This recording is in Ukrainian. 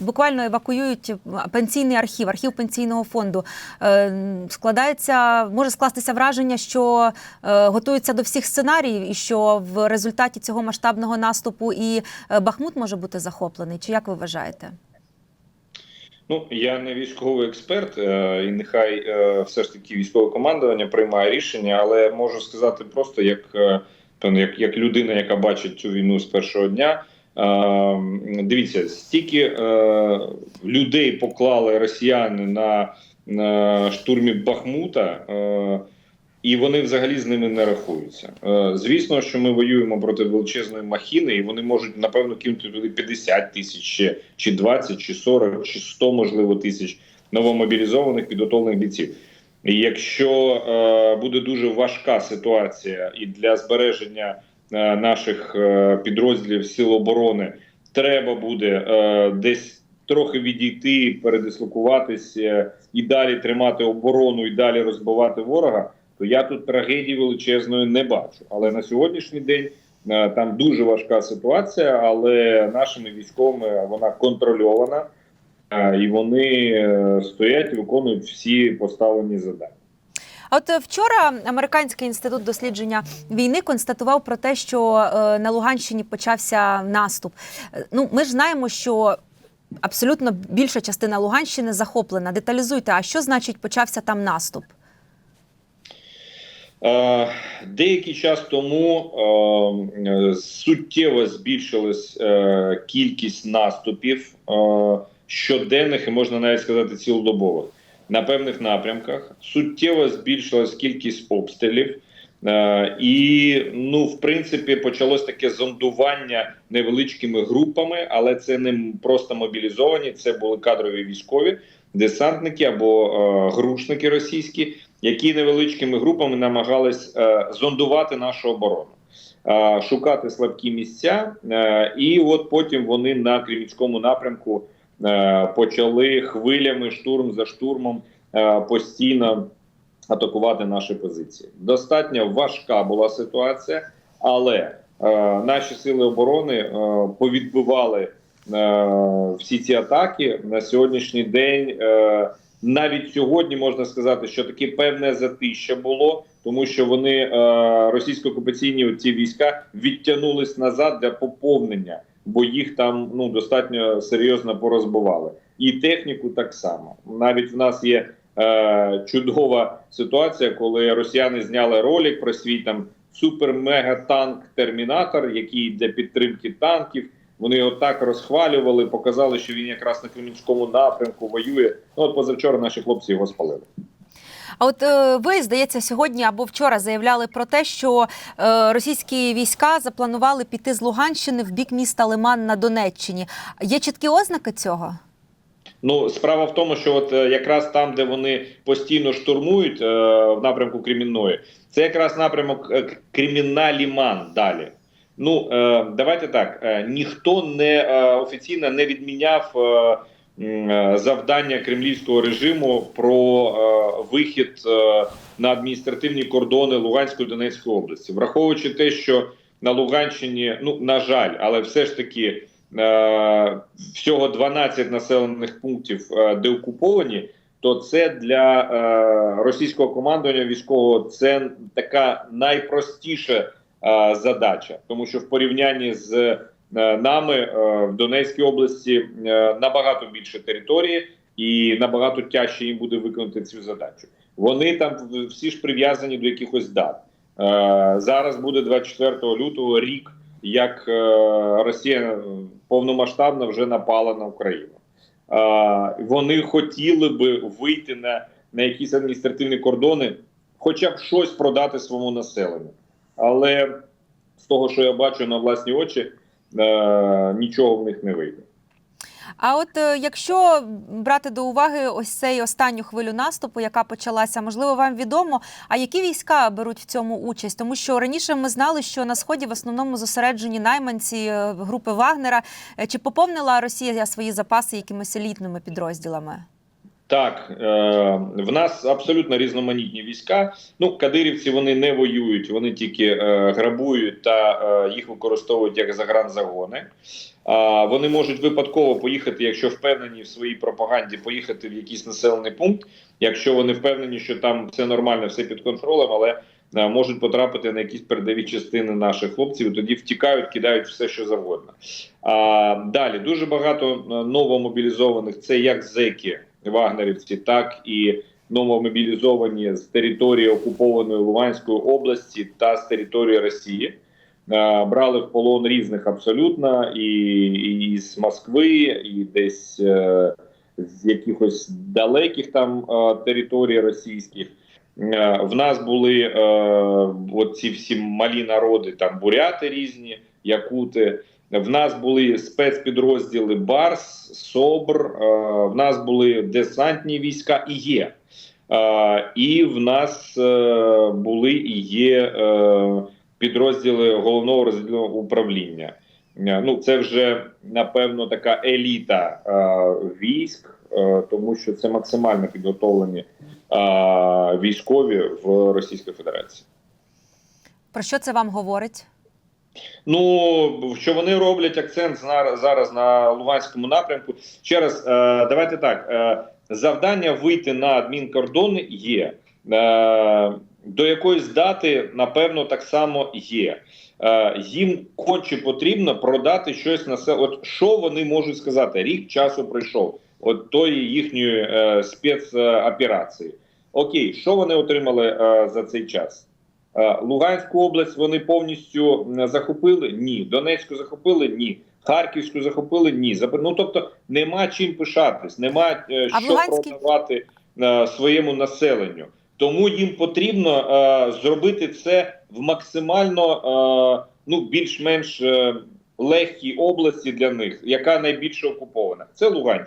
буквально евакуюють пенсійний архів, архів пенсійного фонду. Е, Складається, може скластися враження, що е, готуються до всіх сценаріїв, і що в результаті цього масштабного наступу і е, Бахмут може бути захоплений. Чи як ви вважаєте? Ну я не військовий експерт, і нехай все ж таки військове командування приймає рішення, але можу сказати просто як, як, як людина, яка бачить цю війну з першого дня. Е, Дивіться, стільки е, людей поклали росіяни на, штурмі Бахмута. Е, і вони взагалі з ними не рахуються. Е, Звісно, що ми воюємо проти величезної махіни, і вони можуть напевно кинути туди 50 тисяч чи 20, чи 40, чи 100, можливо, тисяч новомобілізованих підготовлених бійців. Якщо буде дуже важка ситуація і для збереження наших е, підрозділів сил оборони треба буде е, десь трохи відійти, передислокуватися і далі тримати оборону, і далі розбивати ворога то я тут трагедії величезної не бачу. Але на сьогоднішній день е, там дуже важка ситуація, але нашими військовими вона контрольована, е, і вони е, стоять і виконують всі поставлені завдання. А От е, вчора американський інститут дослідження війни констатував про те, що е, на Луганщині почався наступ. Е, Ну, ми ж знаємо, що абсолютно більша частина Луганщини захоплена. Деталізуйте, а що значить почався там наступ? Деякий час тому суттєво збільшилась кількість наступів щоденних і можна навіть сказати цілодобових на певних напрямках. Суттєво збільшилась кількість обстрілів. Е, І ну, в принципі, почалось таке зондування невеличкими групами, але це не просто мобілізовані, це були кадрові військові, десантники або е, грушники російські, які невеличкими групами намагались е, зондувати нашу оборону, е, шукати слабкі місця, е, і от потім вони на Кремінському напрямку почали хвилями штурм за штурмом е, постійно атакувати наші позиції. Достатньо важка була ситуація, але е, наші сили оборони е, повідбивали е, всі ці атаки на сьогоднішній день. Е, навіть сьогодні можна сказати, що таке певне затища було, тому що вони е, російсько-окупаційні ці війська відтягнулись назад для поповнення, бо їх там ну достатньо серйозно порозбивали. І техніку так само. Навіть в нас є е, чудова ситуація, коли росіяни зняли ролик про свій там супер-мега-танк Термінатор, який для підтримки танків. Вони його так розхвалювали, показали, що він якраз на Кремінському напрямку воює. Ну от позавчора наші хлопці його спалили. А от е, ви, здається, сьогодні або вчора заявляли про те, що е, російські війська запланували піти з Луганщини в бік міста Лиман на Донеччині. Є чіткі ознаки цього? Ну, справа в тому, що от е, якраз там, де вони постійно штурмують е, в напрямку Кремінної, це якраз напрямок е, Кремінна-Ліман далі. Ну е, давайте так. Е, ніхто не е, офіційно не відміняв е, завдання кремлівського режиму про е, вихід е, на адміністративні кордони Луганської Донецької області, враховуючи те, що на Луганщині, ну на жаль, але все ж таки. Е, всього 12 населених пунктів е, деокуповані, то це для е, російського командування військового це така найпростіша е, задача, тому що в порівнянні з е, нами е, в Донецькій області е, набагато більше території і набагато тяжче їм буде виконати цю задачу. Вони там всі ж прив'язані до якихось дат. Е, зараз буде 24 лютого рік як е, Росія повномасштабно вже напала на Україну. Е, вони хотіли би вийти на, на якісь адміністративні кордони, хоча б щось продати своєму населенню. Але з того, що я бачу на власні очі, е, нічого в них не вийде. А от е, якщо брати до уваги ось цей останню хвилю наступу, яка почалася, можливо, вам відомо, а які війська беруть в цьому участь? Тому що раніше ми знали, що на сході в основному зосереджені найманці е, групи Вагнера. Е, Чи поповнила Росія свої запаси якимись елітними підрозділами? Так, е, в нас абсолютно різноманітні війська. Ну, кадирівці вони не воюють, вони тільки е, грабують та е, їх використовують як загранзагони. А вони можуть випадково поїхати, якщо впевнені в своїй пропаганді, поїхати в якийсь населений пункт, якщо вони впевнені, що там все нормально, все під контролем, але е, можуть потрапити на якісь передові частини наших хлопців. Тоді втікають, кидають все, що завгодно. А далі дуже багато е, новомобілізованих. Це як зеки вагнерівці, так і новомобілізовані з території окупованої Луганської області та з території Росії. Е, Брали в полон різних абсолютно, і, і з Москви, і десь е, з якихось далеких там е, територій російських. В нас були е, от ці всі малі народи, там буряти різні, якути. В нас були спецпідрозділи Барс, СОБР, е, в нас були десантні війська і є. Е, І в нас е, були і є підрозділи головного розвідного управління. Ну, це вже напевно така еліта військ, тому що це максимально підготовлені військові в Російській Федерації. Про що це вам говорить? Ну що вони роблять акцент зараз на Луганському напрямку. Ще раз, е, давайте так: е, завдання вийти на адмінкордони є. Е, до якоїсь дати, напевно, так само є. Е, їм конче потрібно продати щось на се. От що вони можуть сказати? Рік часу пройшов от тої їхньої е, спецоперації. Окей, що вони отримали е, за цей час? Е, Луганську область вони повністю захопили? Ні. Донецьку захопили? Ні. Харківську захопили? Ні. Ну тобто нема чим пишатись, нема е, А що Луганській? продавати е, своєму населенню. Тому їм потрібно зробити це в максимально ну більш-менш легкій області для них, яка найбільше окупована. Це Луганщина.